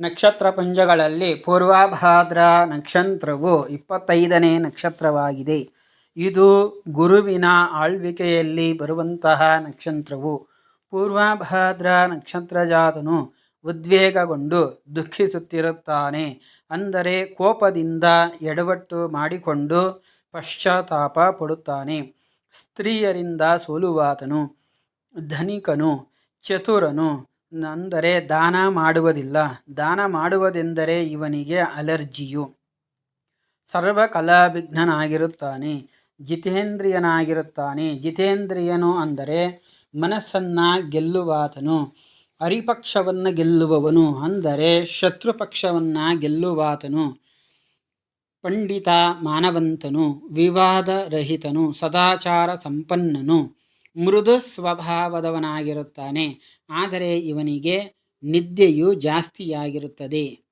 ನಕ್ಷತ್ರ ಪುಂಜಗಳಲ್ಲಿ ಪೂರ್ವಭಾದ್ರ ನಕ್ಷತ್ರವು ಇಪ್ಪತ್ತೈದನೇ ನಕ್ಷತ್ರವಾಗಿದೆ. ಇದು ಗುರುವಿನ ಆಳ್ವಿಕೆಯಲ್ಲಿ ಬರುವಂತಹ ನಕ್ಷತ್ರವು ಪೂರ್ವಭಾದ್ರ ನಕ್ಷತ್ರ ಜಾತನು ಉದ್ವೇಗಗೊಂಡು ದುಃಖಿಸುತ್ತಿರುತ್ತಾನೆ. ಅಂದರೆ ಕೋಪದಿಂದ ಎಡವಟ್ಟು ಮಾಡಿಕೊಂಡು ಪಶ್ಚಾತ್ತಾಪ ಪಡುತ್ತಾನೆ. ಸ್ತ್ರೀಯರಿಂದ ಸೋಲುವಾತನು, ಧನಿಕನು, ಚತುರನು ಅಂದರೆ ದಾನ ಮಾಡುವುದಿಲ್ಲ. ದಾನ ಮಾಡುವುದೆಂದರೆ ಇವನಿಗೆ ಅಲರ್ಜಿಯು. ಸರ್ವಕಲಾಭಿಘ್ನನಾಗಿರುತ್ತಾನೆ ಜಿತೇಂದ್ರಿಯನಾಗಿರುತ್ತಾನೆ. ಜಿತೇಂದ್ರಿಯನು ಅಂದರೆ ಮನಸ್ಸನ್ನು ಗೆಲ್ಲುವಾತನು ಹರಿಪಕ್ಷವನ್ನು ಗೆಲ್ಲುವವನು, ಅಂದರೆ ಶತ್ರುಪಕ್ಷವನ್ನು ಗೆಲ್ಲುವಾತನು, ಪಂಡಿತ ಮಾನವಂತನು, ವಿವಾದರಹಿತನು, ಸದಾಚಾರ ಸಂಪನ್ನನು. ಮೃದು ಸ್ವಭಾವದವನಾಗಿರುತ್ತಾನೆ ಆದರೆ ಇವನಿಗೆ ನಿದ್ದೆಯು ಜಾಸ್ತಿಯಾಗಿರುತ್ತದೆ.